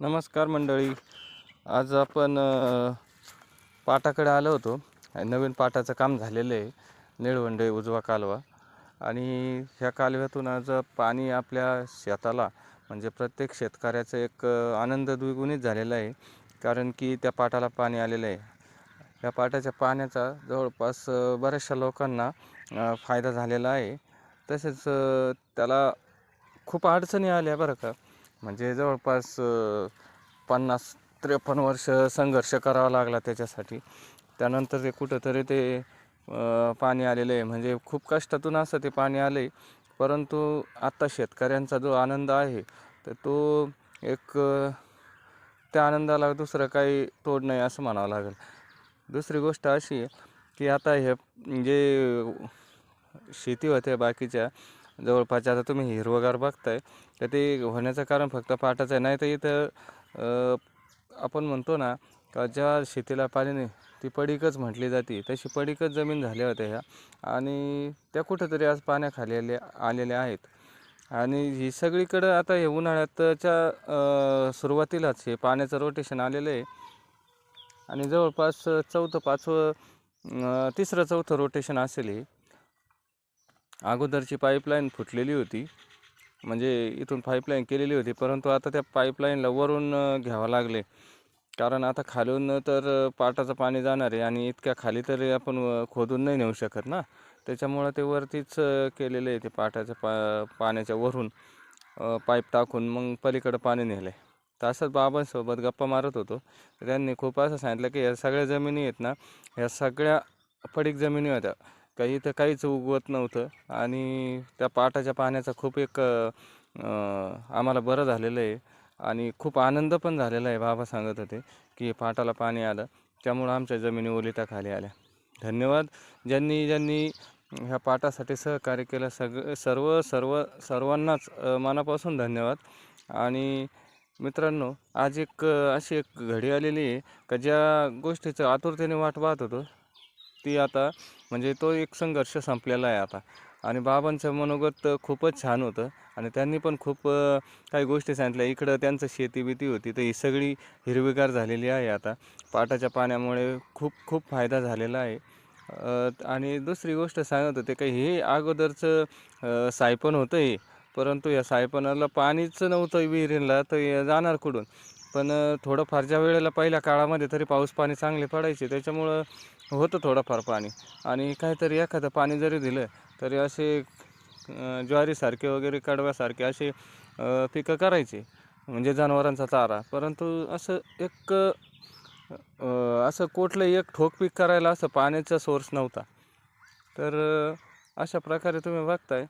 नमस्कार मंडळी. आज आपण पाटाकडे आलो होतो. नवीन पाटाचं काम झालेलं आहे निळवंडे उजवा कालवा. आणि ह्या कालव्यातून आज पाणी आपल्या शेताला म्हणजे प्रत्येक शेतकऱ्याचं एक आनंद द्विगुणित झालेला आहे. कारण की त्या पाटाला पाणी आलेलं आहे. या पाटाच्या पाण्याचा जवळपास बऱ्याचशा लोकांना फायदा झालेला आहे. तसेच त्याला खूप अडचणी आल्या बरं का. म्हणजे जवळपास पन्नास त्रेपन्न वर्ष संघर्ष करावा लागला त्याच्यासाठी. त्यानंतर ते कुठंतरी ते पाणी आलेलं आहे. म्हणजे खूप कष्टातून असं ते पाणी आलं आहे परंतु आत्ता शेतकऱ्यांचा जो आनंद आहे तर तो एक त्या आनंदाला दुसरं काही तोड नाही असं म्हणावं लागेल. दुसरी गोष्ट अशी आहे की आता हे जे शेती होते बाकीच्या जवळपास आता तुम्ही हिरवगार बघताय तर ते होण्याचं कारण फक्त पाटाचं आहे. नाही तर इथं आपण म्हणतो ना का ज्या शेतीला पाणी नाही ती पडीकच म्हटली जाते. तशी पडीकच जमीन झाल्या होत्या ह्या. आणि त्या कुठंतरी आज पाण्याखाली आले आलेल्या आहेत. आणि ही सगळीकडं आता हे उन्हाळ्यातच्या सुरुवातीलाच हे पाण्याचं रोटेशन आलेलं आहे. आणि जवळपास चौथं पाचवं तिसरं चौथं रोटेशन असेल हे. अगोदरची पाईपलाईन फुटलेली होती. म्हणजे इथून पाईपलाईन केलेली होती परंतु आता त्या पाईपलाईनला वरून घ्यावं लागले. कारण आता खालून तर पाटाचं पाणी जाणार आहे आणि इतक्या खाली तरी आपण खोदून नाही नेऊ शकत ना. त्याच्यामुळं ते वरतीच केलेलं आहे ते पाटाच्या पा पाण्याच्या वरून पाईप टाकून मग पलीकडं पाणी नेलं आहे तर असंच बाबांसोबत गप्पा मारत होतो. त्यांनी खूप असं सांगितलं की या सगळ्या जमिनी आहेत ना ह्या सगळ्या पडीक जमिनी होत्या. काही इथं काहीच उगवत नव्हतं. आणि त्या पाटाच्या पाण्याचा खूप एक आम्हाला बरं झालेलं आहे. आणि खूप आनंद पण झालेला आहे बाबा सांगत होते की पाटाला पाणी आलं. त्यामुळं आमच्या जमिनी ओलिताखाली आल्या. धन्यवाद. ज्यांनी ज्यांनी ह्या पाटासाठी सहकार्य केलं सग सर्व सर्व सर्वांनाच मनापासून धन्यवाद. आणि मित्रांनो आज एक अशी एक घडी आलेली आहे का ज्या गोष्टीचं आतुरतेने वाट पाहत होतो ती आता म्हणजे तो एक संघर्ष संपलेला आहे आता. आणि बाबांचं मनोगत खूपच छान होतं. आणि त्यांनी पण खूप काही गोष्टी सांगितल्या. इकडं त्यांचं शेती बिती होती. तर ही सगळी हिरवीगार झालेली आहे आता. पाटाच्या पाण्यामुळे खूप खूप फायदा झालेला आहे. आणि दुसरी गोष्ट सांगत होते का हे अगोदरचं सायपण सायपन होतं हे. परंतु या सायपनाला पाणीच नव्हतं विहिरीला तर जाणार कुठून? पण थोडंफार ज्या वेळेला पहिल्या काळामध्ये तरी पाऊस पाणी चांगले पडायचे त्याच्यामुळं होतं थोडंफार पाणी. आणि काहीतरी एखादं पाणी जरी दिलं तरी असे ज्वारीसारखे वगैरे कडव्यासारखे असे पिकं करायचे म्हणजे जनावरांचा चारा. परंतु असं एक असं कुठलं एक ठोक पीक करायला असं पाण्याचा सोर्स नव्हता. तर अशा प्रकारे तुम्ही बघताय.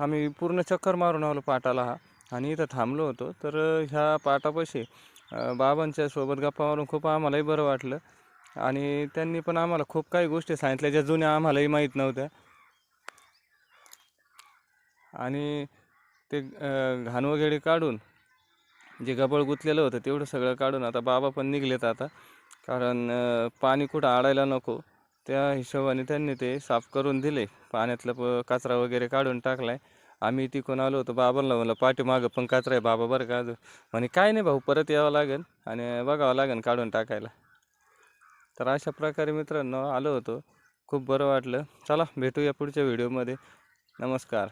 आम्ही पूर्ण चक्कर मारून आलो पाटाला हा. आणि इथं थांबलो होतो. तर ह्या पाटापाशी बाबांच्या सोबत गप्पा मारून खूप आम्हालाही बरं वाटलं. आणि त्यांनी पण आम्हाला खूप काही गोष्टी सांगितल्या ज्या जुन्या आम्हालाही माहीत नव्हत्या. आणि ते घाण वगैरे काढून जे गबळ गुंतलेलं होतं तेवढं सगळं काढून आता बाबा पण निघलेत आता. कारण पाणी कुठं आडायला नको. त्या हिशोबाने त्यांनी ते साफ करून दिले. पाण्यातलं प कचरा वगैरे काढून टाकला आहे आम्ही तिकडून आलो होतो बाबांना म्हणलं पाठीमागं पण कचरा आहे बाबा बरं का? अजून म्हणे काय नाही भाऊ परत यावं लागेल आणि बघावं लागेल काढून टाकायला. तर अशा प्रकारे मित्रांनो आलो होतो. खूप बरं वाटलं. चला भेटूया पुढच्या व्हिडिओमध्ये. नमस्कार.